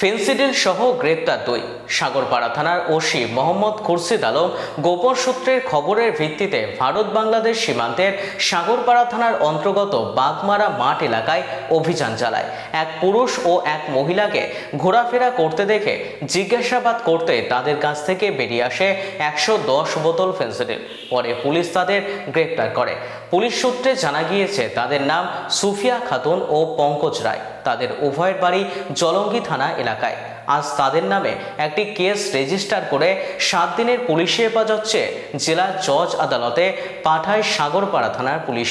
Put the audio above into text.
Phensedyl সহ গ্রেপ্তার দুই। সাগরপাড়া থানার ওসি মোহাম্মদ খুরশিদ আলম গোপন সূত্রের খবরের ভিত্তিতে ভারত বাংলাদেশ সীমান্তের সাগরপাড়া থানার অন্তর্গত বাগমারা মাঠ এলাকায় অভিযান চালায়। এক পুরুষ ও এক মহিলাকে ঘোরাফেরা করতে দেখে জিজ্ঞাসাবাদ করতে তাদের কাছ থেকে বেরিয়ে আসে একশো দশ বোতল ফেন্সিডিল। পরে পুলিশ তাদের গ্রেপ্তার করে। পুলিশ সূত্রে জানা গিয়েছে, তাদের নাম সুফিয়া খাতুন ও পঙ্কজ রায়। তাদের উভয়ের বাড়ি জলঙ্গি থানা এলাকায়। আজ তাদের নামে একটি কেস রেজিস্টার করে সাত দিনের পুলিশে হেফাজত জেলা জজ আদালতে পাঠায় সাগরপাড়া থানার পুলিশ।